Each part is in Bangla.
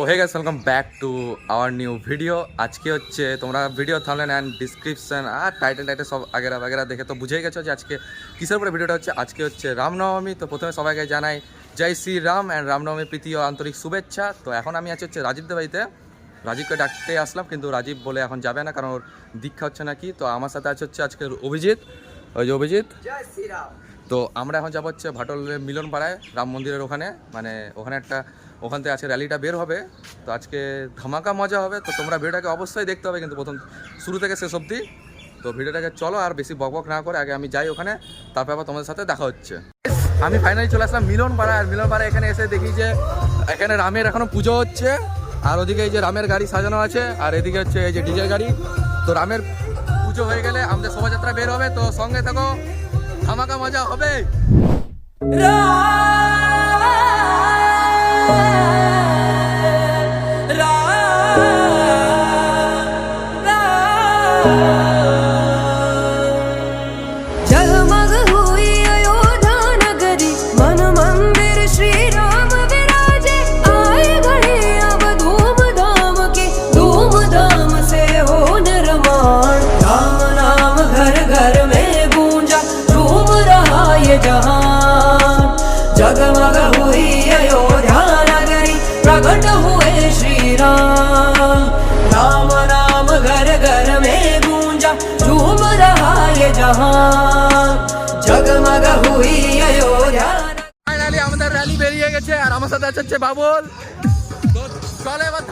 তো hey guys welcome back to our new video আজকে হচ্ছে তোমরা ভিডিও থামলেন অ্যান্ড ডিসক্রিপশন আর টাইটেল টাইটেল সব আগেরা বাগেরা দেখে তো বুঝেই গেছো যে আজকে কিসের উপরে ভিডিওটা হচ্ছে? আজকে হচ্ছে রামনবমী, তো প্রথমে সবাইকে জানাই জয় শ্রী রাম অ্যান্ড রামনবমী প্রীতি ও আন্তরিক শুভেচ্ছা। তো এখন আমি আছি হচ্ছে রাজীবদের বাড়িতে। রাজীবকে ডাকতে আসলাম, কিন্তু রাজীব বলে এখন যাবে না, কারণ ওর দীক্ষা হচ্ছে নাকি। তো আমার সাথে আছে হচ্ছে আজকে অভিজিৎ। ওই যে অভিজিৎ। তো আমরা এখন যাব হচ্ছে ভাটলের মিলন পাড়ায় রাম মন্দিরের ওখানে। মানে ওখানে একটা, ওখান থেকে আজকে র্যালিটা বের হবে। তো আজকে ধামাকা মজা হবে। তো তোমরা ভিডিওটাকে অবশ্যই দেখতে হবে কিন্তু প্রথম শুরু থেকে শেষ অবধি। তো ভিডিওটাকে চলো আর বেশি বকবক না করে আগে আমি যাই ওখানে, তারপর আবার তোমাদের সাথে দেখা হচ্ছে। আমি ফাইনালি চলে আসলাম মিলন পাড়া আর মিলন পাড়া এখানে এসে দেখি যে এখানে রামের এখনও পুজো হচ্ছে। আর ওদিকে এই যে রামের গাড়ি সাজানো আছে, আর এদিকে হচ্ছে এই যে ডিজেল গাড়ি। তো রামের পুজো হয়ে গেলে আমাদের শোভাযাত্রা বের হবে। তো সঙ্গে থাকো। ধামাকা মজা হবে। जगमग हुई अयोध्या नगरी प्रकट हुए श्री राम राम नाम घर घर में गूंजा झूम रहा ये जहान जगमग हुई अयोध्या ফাইনালি আমাদের র্যালি বেরিয়ে গেছে আর আমার সাথে আছে হচ্ছে বাবুল তো চলে এবার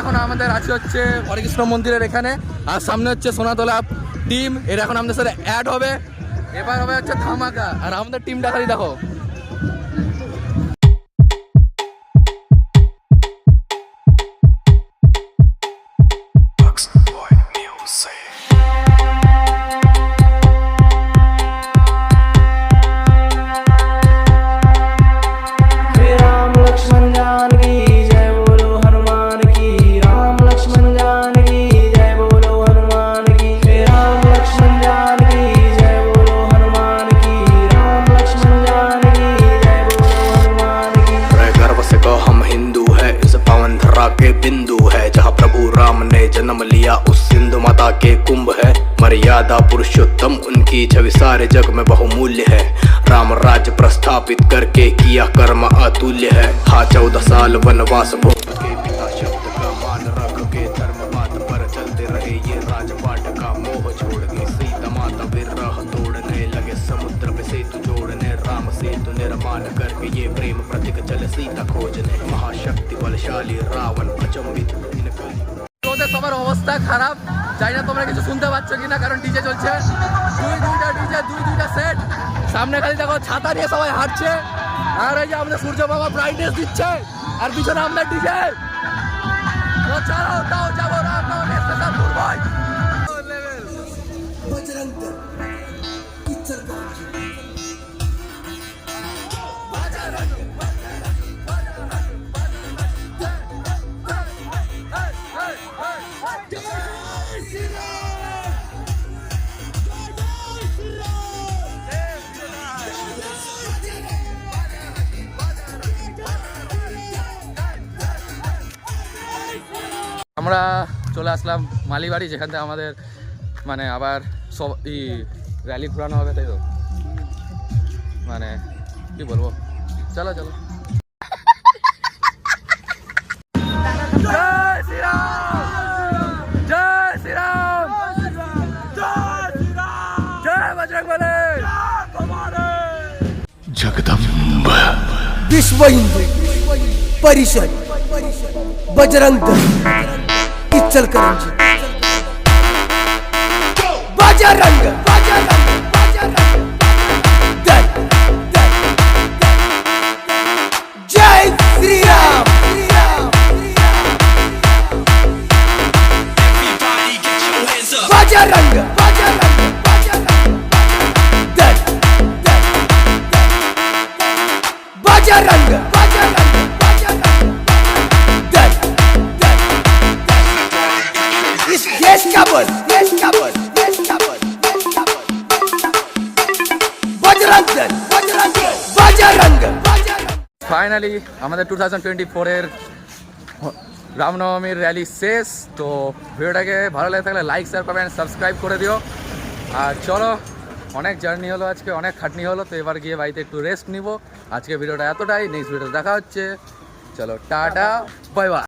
এখন আমাদের আছে হচ্ছে হরেকৃষ্ণ মন্দিরের এখানে, আর সামনে হচ্ছে সোনাতলা টিম এর এখন আমাদের সাথে অ্যাড হবে। এবার হবে হচ্ছে ধামাকা। আর আমাদের টিমটা খালি দেখো। बिंदु है, जहाँ प्रभु राम ने जन्म लिया। उस सिंधु माता के कुंभ है। मर्यादा पुरुषोत्तम, उनकी छवि सारे जग में बहुमूल्य है। राम राज्य प्रस्थापित करके किया कर्म अतुल्य है। हा चौदह साल वनवास भोग राम सेतु निर्माण करके ये प्रेम प्रतीक चले सीता खोजने महाशक्ति बलशाली रावण अचंबित इन कलियुग ওদের সবার অবস্থা খারাপ জানি না তোমরা কিছু শুনতে পাচ্ছ কিনা কারণ ডিজে চলছে দুই দুইটা ডিজে দুই দুইটা সেট সামনে খালি দেখো ছাতা নিয়ে সবাই হাঁটছে আর এই যে আমাদের সূর্য বাবা ব্রাইটনেস দিচ্ছে আর পিছনে আমাদের ডিজে তো চলো তাও যাবো রামনবমী আমরা চলে আসলাম মালিবাড়ি যেখান থেকে আমাদের মানে আবার সব ই র্যালি ঘোরানো হবে তাই তো মানে কি বলবো চলো চলো জয় শ্রীরাম জয় শ্রীরাম জয় বজরংবলী विश्व हिंदू परिषद बजरंग दल चल कर रंग। ফাইনালি আমাদের টু থাউজেন্ড টোয়েন্টি ফোরের রামনবমীর র্যালি শেষ। তো ভিডিওটাকে ভালো লাগে থাকলে লাইক শেয়ার কমেন্ট সাবস্ক্রাইব করে দিও। আর চলো, অনেক জার্নি হলো আজকে, অনেক খাটনি হলো। তো এবার গিয়ে বাড়িতে একটু রেস্ট নিব। আজকে ভিডিওটা এতটাই নেক্সট ভিডিও দেখা হচ্ছে। চলো, টাটা বাই বাই